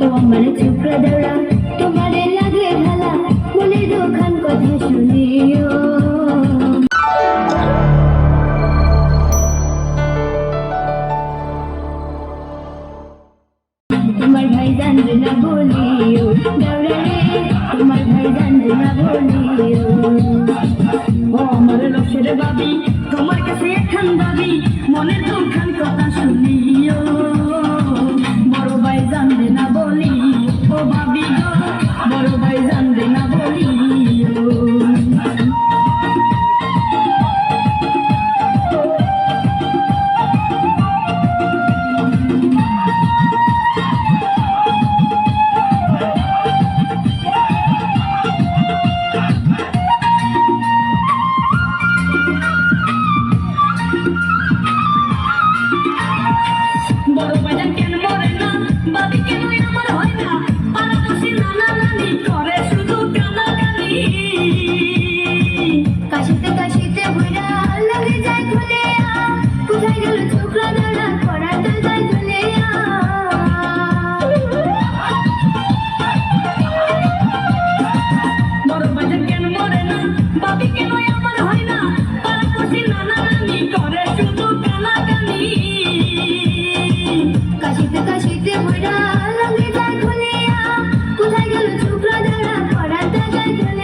তোমার চুপড়া দেওয়া তোমারে লাগে ভালা মনে দোকান কথা শুনিও তোমার ভাই জানবে না বলিও। দেওয়া তোমার ভাই জানবে না বলিও। ও, আমার লক্ষ্যের বাবি, তোমার কাছে এখন দাবি মনে দোকান কথা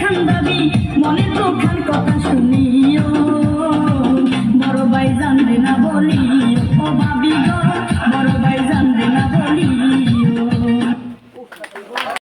খান দাবি মনে তো খান কথা শুনিও।